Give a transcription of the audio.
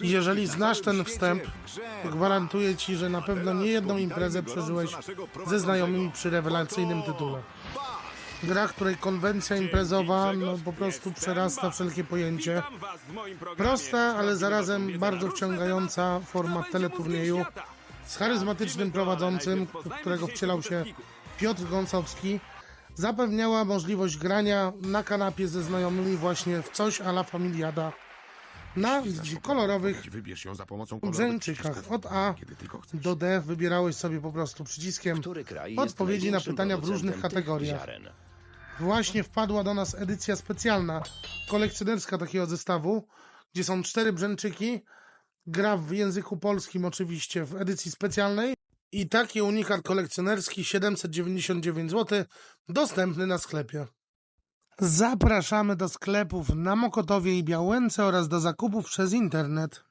Jeżeli na znasz ten wstęp, gwarantuję ci, że na pewno nie jedną imprezę przeżyłeś ze znajomymi przy rewelacyjnym tytule. Gra, której konwencja imprezowa no, po prostu przerasta wszelkie pojęcie. Prosta, ale zarazem bardzo wciągająca będzie teleturnieju z charyzmatycznym prowadzącym, którego wcielał się. Piotr Gąsowski, zapewniała możliwość grania na kanapie ze znajomymi właśnie w coś a la familiada na kolorowych Wybierz ją za pomocą brzęczykach. Od A do D wybierałeś sobie po prostu przyciskiem odpowiedzi na pytania w różnych kategoriach. Właśnie wpadła do nas edycja specjalna, kolekcjonerska takiego zestawu, gdzie są cztery brzęczyki, gra w języku polskim oczywiście w edycji specjalnej i taki unikat kolekcjonerski 799 zł dostępny na sklepie. Zapraszamy do sklepów na Mokotowie i Białęce oraz do zakupów przez internet.